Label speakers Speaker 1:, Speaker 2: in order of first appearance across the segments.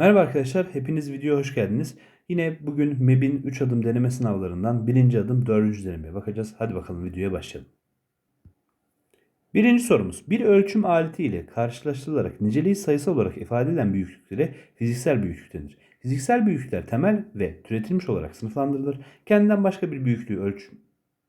Speaker 1: Merhaba arkadaşlar, hepiniz videoya hoş geldiniz. Yine bugün MEB'in 3 adım deneme sınavlarından birinci adım 4. denemeye bakacağız. Hadi bakalım videoya başlayalım. Birinci sorumuz. Bir ölçüm aleti ile karşılaştırılarak niceliği sayısal olarak ifade edilen büyüklüklere fiziksel büyüklük denir. Fiziksel büyüklükler temel ve türetilmiş olarak sınıflandırılır. Kendinden başka bir büyüklüğü ölç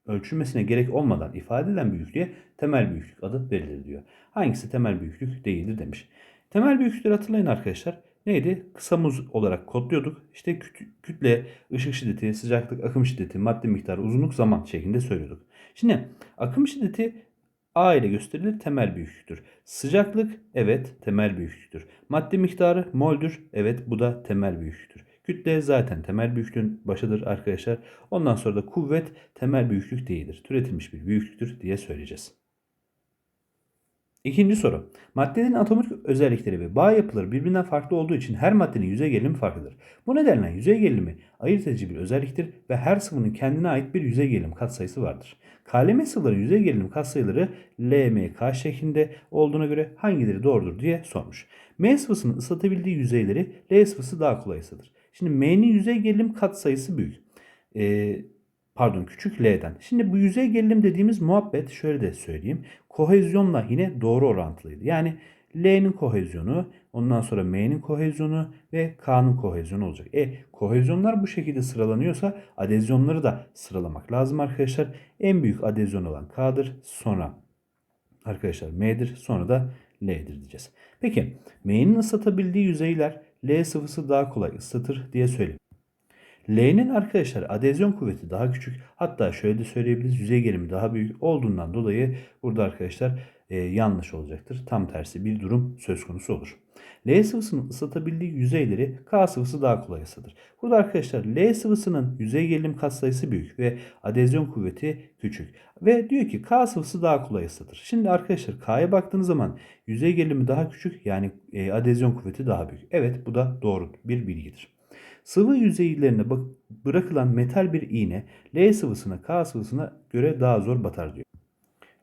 Speaker 1: ölçülmesine gerek olmadan ifade edilen büyüklüğe temel büyüklük adı verilir diyor. Hangisi temel büyüklük değildir demiş. Temel büyüklükleri hatırlayın arkadaşlar. Neydi? Kısa muz olarak kodluyorduk. İşte küt- kütle, ışık şiddeti, sıcaklık, akım şiddeti, madde miktarı, uzunluk, zaman şeklinde söylüyorduk. Şimdi akım şiddeti A ile gösterilir temel büyüklüktür. Sıcaklık evet temel büyüklüktür. Madde miktarı moldür evet bu da temel büyüklüktür. Kütle zaten temel büyüklüğün başıdır arkadaşlar. Ondan sonra da kuvvet temel büyüklük değildir. Türetilmiş bir büyüklüktür diye söyleyeceğiz. İkinci soru. Maddelerin atomik özellikleri ve bağ yapıları birbirinden farklı olduğu için her maddenin yüzey gerilimi farklıdır. Bu nedenle yüzey gerilimi ayırt edici bir özelliktir ve her sıvının kendine ait bir yüzey gerilim katsayısı vardır. KLM sıvıların yüzey gerilim katsayıları LMK şeklinde olduğuna göre hangileri doğrudur diye sormuş. M sıvısının ıslatabildiği yüzeyleri L sıvısı daha kolay ısıtır. Şimdi M'nin yüzey gerilim katsayısı büyük. Ee, pardon küçük L'den. Şimdi bu yüzey gerilim dediğimiz muhabbet şöyle de söyleyeyim. Kohezyonla yine doğru orantılıydı. Yani L'nin kohezyonu, ondan sonra M'nin kohezyonu ve K'nın kohezyonu olacak. E kohezyonlar bu şekilde sıralanıyorsa adezyonları da sıralamak lazım arkadaşlar. En büyük adezyon olan K'dır. Sonra arkadaşlar M'dir. Sonra da L'dir diyeceğiz. Peki M'nin ıslatabildiği yüzeyler L sıvısı daha kolay ıslatır diye söyleyeyim. L'nin arkadaşlar adezyon kuvveti daha küçük. Hatta şöyle de söyleyebiliriz. Yüzey gerilimi daha büyük olduğundan dolayı burada arkadaşlar e, yanlış olacaktır. Tam tersi bir durum söz konusu olur. L sıvısının ıslatabildiği yüzeyleri K sıvısı daha kolay ısıtır. Burada arkadaşlar L sıvısının yüzey gerilim katsayısı büyük ve adezyon kuvveti küçük. Ve diyor ki K sıvısı daha kolay ısıtır. Şimdi arkadaşlar K'ya baktığınız zaman yüzey gerilimi daha küçük yani e, adezyon kuvveti daha büyük. Evet bu da doğru bir bilgidir. Sıvı yüzeylerine bırakılan metal bir iğne L sıvısına K sıvısına göre daha zor batar diyor.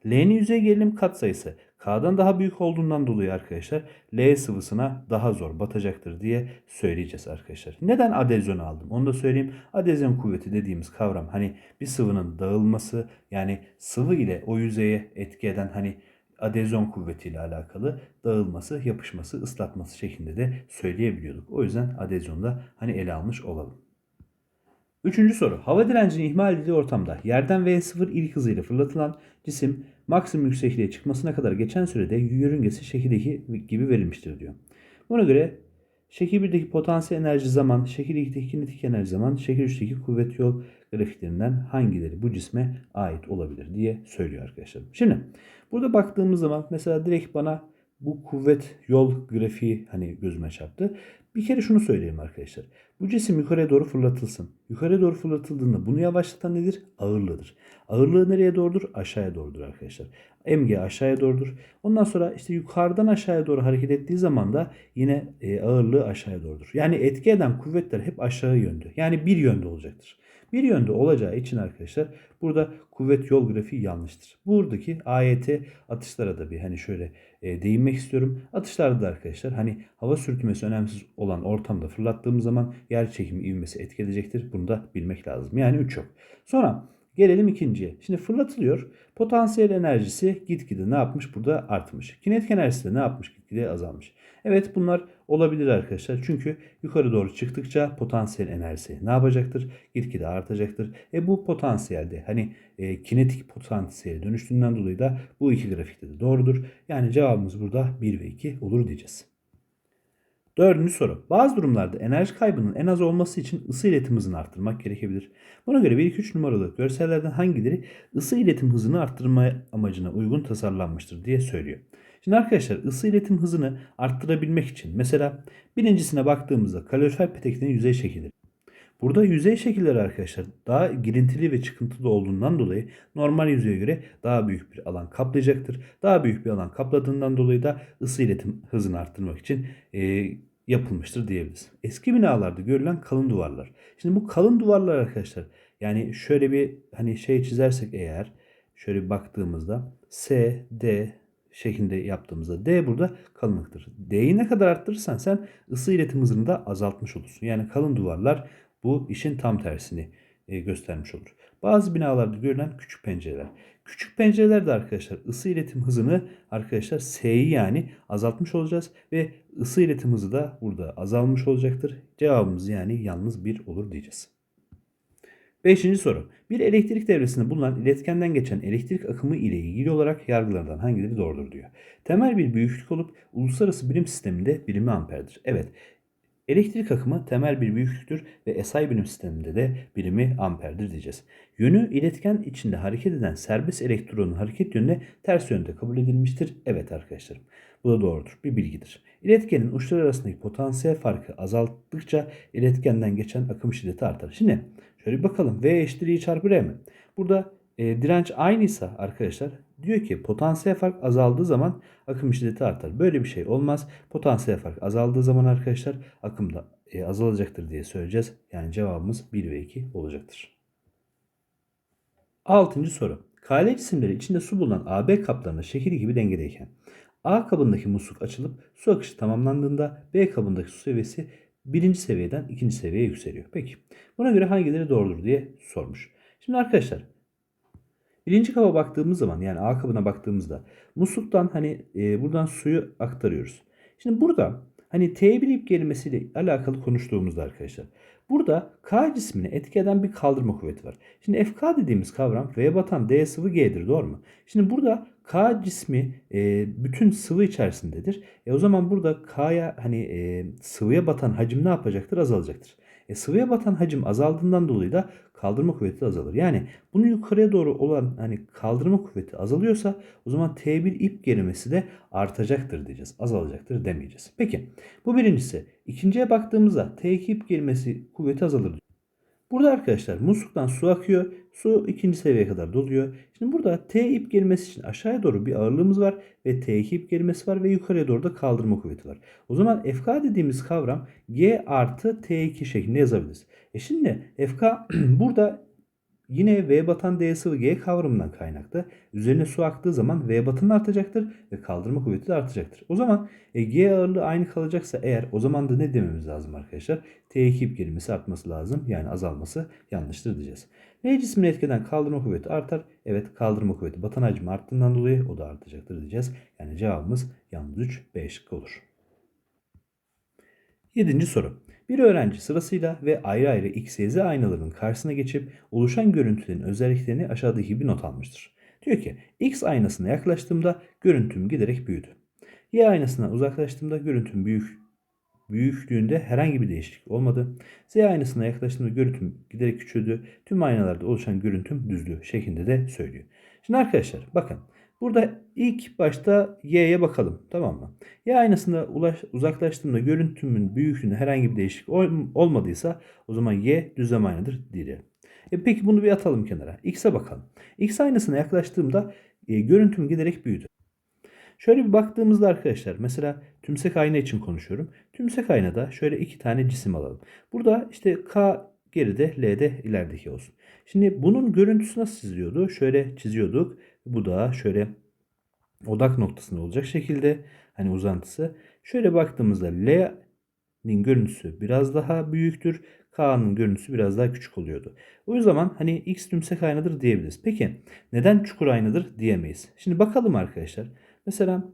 Speaker 1: L'nin yüzey gerilim katsayısı K'dan daha büyük olduğundan dolayı arkadaşlar L sıvısına daha zor batacaktır diye söyleyeceğiz arkadaşlar. Neden adezyon aldım? Onu da söyleyeyim. Adezyon kuvveti dediğimiz kavram hani bir sıvının dağılması yani sıvı ile o yüzeye etki eden hani adezyon kuvvetiyle alakalı dağılması, yapışması, ıslatması şeklinde de söyleyebiliyorduk. O yüzden adezyonda hani ele almış olalım. Üçüncü soru. Hava direncini ihmal edildiği ortamda yerden V0 ilk hızıyla fırlatılan cisim maksimum yüksekliğe çıkmasına kadar geçen sürede yörüngesi şekil 2 gibi verilmiştir diyor. Buna göre şekil 1'deki potansiyel enerji zaman, şekil 2'deki kinetik enerji zaman, şekil 3'teki kuvvet yol grafiklerinden hangileri bu cisme ait olabilir diye söylüyor arkadaşlar. Şimdi burada baktığımız zaman mesela direkt bana bu kuvvet yol grafiği hani gözüme çarptı. Bir kere şunu söyleyeyim arkadaşlar. Bu cisim yukarıya doğru fırlatılsın. Yukarıya doğru fırlatıldığında bunu yavaşlatan nedir? Ağırlığıdır. Ağırlığı nereye doğrudur? Aşağıya doğrudur arkadaşlar. MG aşağıya doğrudur. Ondan sonra işte yukarıdan aşağıya doğru hareket ettiği zaman da yine e, ağırlığı aşağıya doğrudur. Yani etki eden kuvvetler hep aşağı yönde. Yani bir yönde olacaktır. Bir yönde olacağı için arkadaşlar burada kuvvet yol grafiği yanlıştır. Buradaki AYT atışlara da bir hani şöyle e, değinmek istiyorum. Atışlarda da arkadaşlar hani hava sürtünmesi önemsiz olan ortamda fırlattığımız zaman yer çekimi ivmesi etki edecektir. Bunu da bilmek lazım. Yani 3 yok. Sonra gelelim ikinciye. Şimdi fırlatılıyor. Potansiyel enerjisi gitgide ne yapmış? Burada artmış. Kinetik enerjisi de ne yapmış? Gitgide azalmış. Evet bunlar olabilir arkadaşlar. Çünkü yukarı doğru çıktıkça potansiyel enerjisi ne yapacaktır? Gitgide artacaktır. E bu potansiyelde hani e, kinetik potansiyele dönüştüğünden dolayı da bu iki grafikte de doğrudur. Yani cevabımız burada 1 ve 2 olur diyeceğiz. Dördüncü soru. Bazı durumlarda enerji kaybının en az olması için ısı iletim hızını arttırmak gerekebilir. Buna göre 1-2-3 numaralı görsellerden hangileri ısı iletim hızını arttırma amacına uygun tasarlanmıştır diye söylüyor. Şimdi arkadaşlar ısı iletim hızını arttırabilmek için mesela birincisine baktığımızda kalorifer peteklerin yüzey şekilleri. Burada yüzey şekilleri arkadaşlar daha girintili ve çıkıntılı olduğundan dolayı normal yüzeye göre daha büyük bir alan kaplayacaktır. Daha büyük bir alan kapladığından dolayı da ısı iletim hızını arttırmak için e, yapılmıştır diyebiliriz. Eski binalarda görülen kalın duvarlar. Şimdi bu kalın duvarlar arkadaşlar yani şöyle bir hani şey çizersek eğer şöyle bir baktığımızda S, D şeklinde yaptığımızda D burada kalınlıktır. D'yi ne kadar arttırırsan sen ısı iletim hızını da azaltmış olursun. Yani kalın duvarlar bu işin tam tersini göstermiş olur. Bazı binalarda görülen küçük pencereler. Küçük pencerelerde arkadaşlar ısı iletim hızını arkadaşlar S'yi yani azaltmış olacağız ve ısı iletim hızı da burada azalmış olacaktır. Cevabımız yani yalnız bir olur diyeceğiz. Beşinci soru. Bir elektrik devresinde bulunan iletkenden geçen elektrik akımı ile ilgili olarak yargılardan hangileri doğrudur diyor. Temel bir büyüklük olup uluslararası birim sisteminde birimi amperdir. Evet. Elektrik akımı temel bir büyüklüktür ve SI birim sisteminde de birimi amperdir diyeceğiz. Yönü iletken içinde hareket eden serbest elektronun hareket yönüne ters yönde kabul edilmiştir. Evet arkadaşlarım. Bu da doğrudur. Bir bilgidir. İletkenin uçları arasındaki potansiyel farkı azalttıkça iletkenden geçen akım şiddeti artar. Şimdi şöyle bir bakalım. V eşittir I çarpı R mi? Burada e, direnç aynıysa arkadaşlar diyor ki potansiyel fark azaldığı zaman akım şiddeti artar. Böyle bir şey olmaz. Potansiyel fark azaldığı zaman arkadaşlar akım da e, azalacaktır diye söyleyeceğiz. Yani cevabımız 1 ve 2 olacaktır. Altıncı soru. KL cisimleri içinde su bulunan AB kaplarında şekil gibi dengedeyken A kabındaki musluk açılıp su akışı tamamlandığında B kabındaki su seviyesi birinci seviyeden ikinci seviyeye yükseliyor. Peki buna göre hangileri doğrudur diye sormuş. Şimdi arkadaşlar birinci kaba baktığımız zaman yani A kabına baktığımızda musluktan hani e, buradan suyu aktarıyoruz. Şimdi burada hani T1 ip gerilmesiyle alakalı konuştuğumuzda arkadaşlar Burada K cismini etki eden bir kaldırma kuvveti var. Şimdi FK dediğimiz kavram V batan D sıvı G'dir doğru mu? Şimdi burada K cismi e, bütün sıvı içerisindedir. E o zaman burada K'ya hani e, sıvıya batan hacim ne yapacaktır? Azalacaktır. E, sıvıya batan hacim azaldığından dolayı da kaldırma kuvveti azalır. Yani bunu yukarıya doğru olan hani kaldırma kuvveti azalıyorsa o zaman T1 ip gerilmesi de artacaktır diyeceğiz. Azalacaktır demeyeceğiz. Peki bu birincisi. İkinciye baktığımızda T2 ip gerilmesi kuvveti azalır. Burada arkadaşlar musluktan su akıyor. Su ikinci seviyeye kadar doluyor. Şimdi burada T ip gerilmesi için aşağıya doğru bir ağırlığımız var ve T2 ip gerilmesi var ve yukarıya doğru da kaldırma kuvveti var. O zaman FK dediğimiz kavram G artı T2 şeklinde yazabiliriz. E şimdi FK burada Yine V batan D sıvı G kavramından kaynaklı. Üzerine su aktığı zaman V batının artacaktır ve kaldırma kuvveti de artacaktır. O zaman e, G ağırlığı aynı kalacaksa eğer o zaman da ne dememiz lazım arkadaşlar? T2 ip gerilmesi artması lazım. Yani azalması yanlıştır diyeceğiz. L cismini etkeden kaldırma kuvveti artar. Evet kaldırma kuvveti batan hacmi arttığından dolayı o da artacaktır diyeceğiz. Yani cevabımız yalnız 3 B olur. Yedinci soru. Bir öğrenci sırasıyla ve ayrı ayrı x, y, aynalarının karşısına geçip oluşan görüntülerin özelliklerini aşağıdaki gibi not almıştır. Diyor ki x aynasına yaklaştığımda görüntüm giderek büyüdü. Y aynasına uzaklaştığımda görüntüm büyük büyüklüğünde herhangi bir değişiklik olmadı. Z aynasına yaklaştığımda görüntüm giderek küçüldü. Tüm aynalarda oluşan görüntüm düzlüğü şeklinde de söylüyor. Şimdi arkadaşlar bakın Burada ilk başta y'ye bakalım. Tamam mı? Y aynasında ulaş, uzaklaştığımda görüntümün büyüklüğünde herhangi bir değişiklik ol, olmadıysa o zaman y düzlem aynadır diyelim. E peki bunu bir atalım kenara. X'e bakalım. X aynasına yaklaştığımda e, görüntüm giderek büyüdü. Şöyle bir baktığımızda arkadaşlar mesela tümsek ayna için konuşuyorum. Tümsek aynada şöyle iki tane cisim alalım. Burada işte K geride L de ilerideki olsun. Şimdi bunun görüntüsü nasıl çiziliyordu? Şöyle çiziyorduk. Bu da şöyle odak noktasında olacak şekilde hani uzantısı. Şöyle baktığımızda L'nin görüntüsü biraz daha büyüktür. K'nın görüntüsü biraz daha küçük oluyordu. O zaman hani X tümsek aynadır diyebiliriz. Peki neden çukur aynadır diyemeyiz. Şimdi bakalım arkadaşlar. Mesela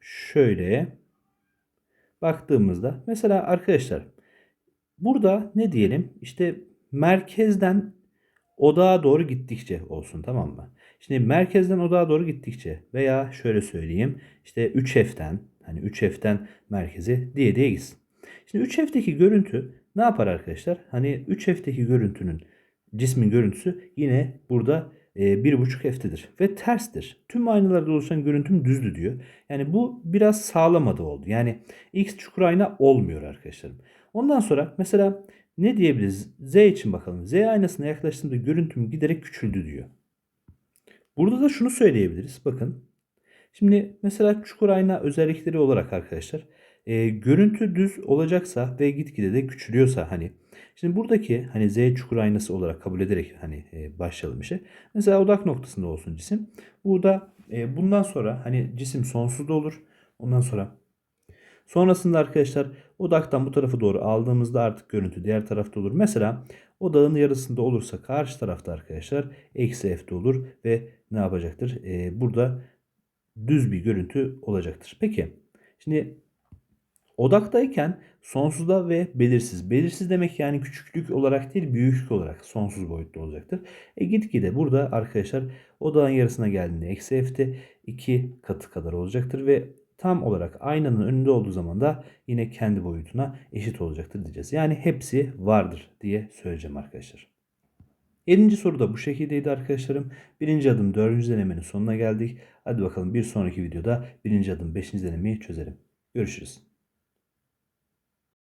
Speaker 1: şöyle baktığımızda mesela arkadaşlar burada ne diyelim işte merkezden odağa doğru gittikçe olsun tamam mı? Şimdi merkezden odağa doğru gittikçe veya şöyle söyleyeyim işte 3F'den hani 3F'den merkeze diye diye gitsin. Şimdi 3F'deki görüntü ne yapar arkadaşlar? Hani 3F'deki görüntünün cismin görüntüsü yine burada e, 1.5 F'tedir ve terstir. Tüm aynalarda oluşan görüntüm düzdü diyor. Yani bu biraz sağlamadı oldu. Yani X çukur ayna olmuyor arkadaşlarım. Ondan sonra mesela ne diyebiliriz? Z için bakalım. Z aynasına yaklaştığımda görüntüm giderek küçüldü diyor. Burada da şunu söyleyebiliriz. Bakın. Şimdi mesela çukur ayna özellikleri olarak arkadaşlar e, görüntü düz olacaksa ve gitgide de küçülüyorsa hani şimdi buradaki hani Z çukur aynası olarak kabul ederek hani e, başlayalım işe. Mesela odak noktasında olsun cisim. Burada e, bundan sonra hani cisim sonsuz da olur. Ondan sonra sonrasında arkadaşlar odaktan bu tarafa doğru aldığımızda artık görüntü diğer tarafta olur. Mesela odağın yarısında olursa karşı tarafta arkadaşlar eksi f'de olur ve ne yapacaktır? E, burada düz bir görüntü olacaktır. Peki şimdi odaktayken sonsuzda ve belirsiz. Belirsiz demek yani küçüklük olarak değil büyüklük olarak sonsuz boyutta olacaktır. E gitgide burada arkadaşlar odağın yarısına geldiğinde eksi f'de 2 katı kadar olacaktır ve tam olarak aynanın önünde olduğu zaman da yine kendi boyutuna eşit olacaktır diyeceğiz. Yani hepsi vardır diye söyleyeceğim arkadaşlar. 7. soru da bu şekildeydi arkadaşlarım. Birinci adım 4. denemenin sonuna geldik. Hadi bakalım bir sonraki videoda birinci adım 5. denemeyi çözelim. Görüşürüz.